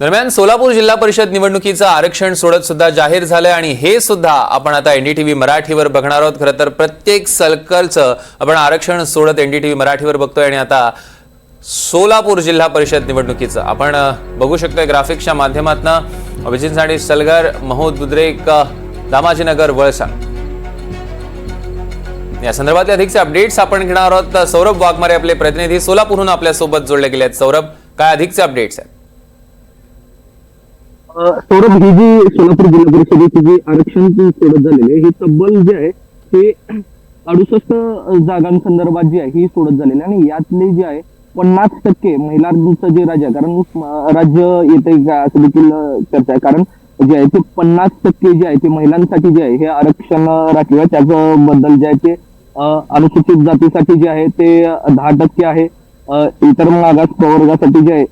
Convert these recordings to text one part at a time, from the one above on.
दरम्यान सोलापूर जिल्हा परिषद निवडणुकीचं आरक्षण सोडत सुद्धा जाहीर झालंय आणि हे सुद्धा आपण आता एनडीटीव्ही मराठीवर बघणार आहोत. खरं तर प्रत्येक सर्कलचं आपण आरक्षण सोडत एनडीटीव्ही मराठीवर बघतोय आणि आता सोलापूर जिल्हा परिषद निवडणुकीचं. आपण बघू शकतोय ग्राफिक्सच्या माध्यमातून अभिजित साडी सलगर महोद दुद्रेक दामाजीनगर वळसा. या संदर्भातले अधिकचे अपडेट्स आपण घेणार आहोत. सौरभ वाघमारे आपले प्रतिनिधी सोलापूरहून आपल्यासोबत जोडले गेले आहेत सौरभ काय अधिकचे अपडेट्स आहेत? सौरभ ही जी सोलापूर जिल्हा परिषदेची जी आरक्षण सोडत झालेली आहे ही तब्बल जे आहे ते अडुसष्ट जागांसंदर्भात जी आहे ही सोडत झालेली आहे. आणि यातले जे आहे पन्नास टक्के महिलांचं जे राज्य आहे कारण राज्य येते का असं देखील चर्चा आहे. कारण जे आहे ते पन्नास टक्के जे आहे ते महिलांसाठी जे आहे हे आरक्षण राखलं त्याच्याबद्दल जे आहे ते अनुसूचित जातीसाठी जे आहे ते दहा टक्के आहे. इतर मागास प्रवर्गासाठी जे आहे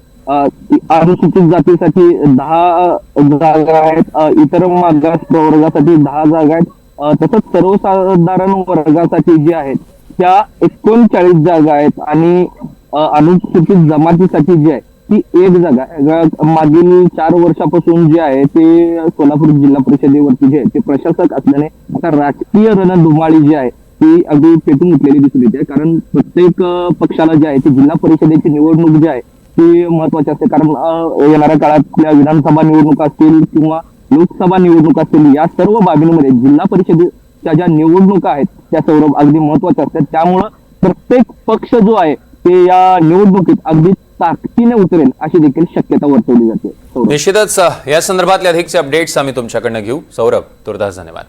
अनुसूचित जातीसाठी दहा जागा आहेत इतर मागास प्रवर्गासाठी दहा जागा आहेत तसंच सर्वसाधारण वर्गासाठी जे आहेत त्या एकोणचाळीस जागा आहेत आणि अनुसूचित जमातीसाठी जी आहे ती एक जागा आहे. मागील चार वर्षापासून जे आहे ते सोलापूर जिल्हा परिषदेवरती जे आहे ते प्रशासक असल्याने आता राजकीय रणधुमाळी जी आहे ती अगदी पेटून उठलेली दिसून येते कारण प्रत्येक पक्षाला जे आहे ते जिल्हा परिषदेची निवडणूक जी आहे ही महत्वाची असते. कारण येणाऱ्या काळातल्या विधानसभा निवडणुका असतील किंवा लोकसभा निवडणूक असतील या सर्व बाबींमध्ये जिल्हा परिषदेच्या ज्या निवडणुका आहेत त्या सर्व अगदी महत्त्वाच्या असतात. त्यामुळं प्रत्येक पक्ष जो आहे ते या निवडणुकीत अगदी ताकदीने उतरेल अशी देखील शक्यता वर्तवली जाते. निश्चितच या संदर्भातले अधिकचे अपडेट्स आम्ही तुमच्याकडनं घेऊ. सौरभ तुर्दास धन्यवाद.